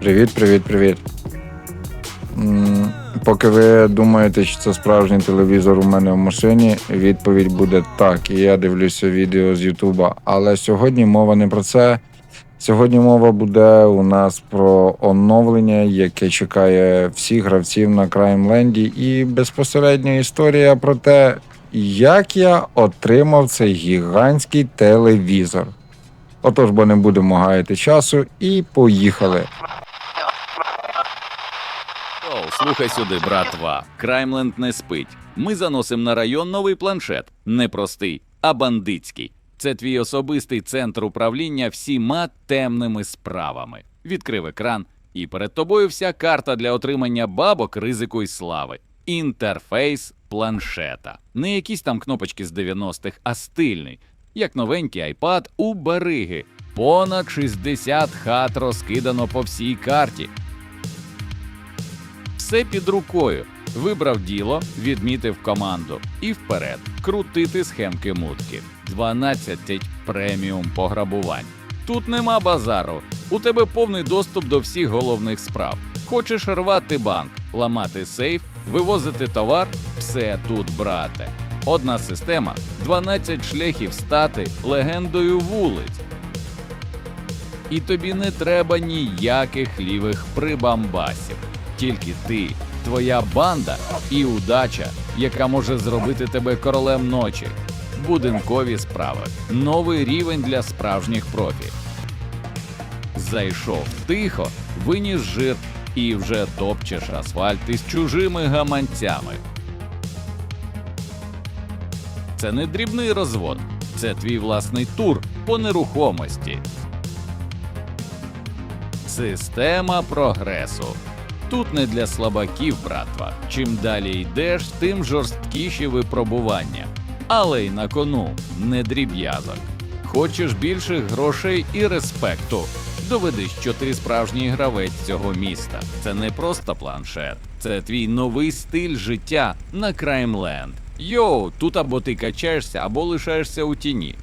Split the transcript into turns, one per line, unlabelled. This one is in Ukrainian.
Привіт, привіт, привіт. Поки ви думаєте, що це справжній телевізор у мене в машині, відповідь буде так. І я дивлюся відео з Ютуба. Але сьогодні мова не про це. Сьогодні мова буде у нас про оновлення, яке чекає всіх гравців на Краймленді, і безпосередньо історія про те, як я отримав цей гігантський телевізор. Отож, бо не будемо гаяти часу, і поїхали.
Оу, слухай сюди, братва. Краймленд не спить. Ми заносимо на район новий планшет. Не простий, а бандитський. Це твій особистий центр управління всіма темними справами. Відкрив екран, і перед тобою вся карта для отримання бабок, ризику й слави. Інтерфейс планшета. Не якісь там кнопочки з 90-х, а стильний, як новенький iPad у бариги. Понад 60 хат розкидано по всій карті. Все під рукою. Вибрав діло, відмітив команду і вперед крутити схемки мутки. 12 преміум пограбувань. Тут нема базару. У тебе повний доступ до всіх головних справ. Хочеш рвати банк, ламати сейф, вивозити товар все тут, брате. Одна система, 12 шляхів стати легендою вулиць. І тобі не треба ніяких лівих прибамбасів. Тільки ти, твоя банда і удача, яка може зробити тебе королем ночі. Будинкові справи. Новий рівень для справжніх профі. Зайшов тихо, виніс жир і вже топчеш асфальт із чужими гаманцями. Це не дрібний розвод, це твій власний тур по нерухомості. Система прогресу. Тут не для слабаків, братва. Чим далі йдеш, тим жорсткіші випробування. Але й на кону не дріб'язок. Хочеш більших грошей і респекту. Доведи, що ти справжній гравець цього міста. Це не просто планшет, це твій новий стиль життя на Краймленд. Йоу, тут або ти качаєшся, або лишаєшся у тіні.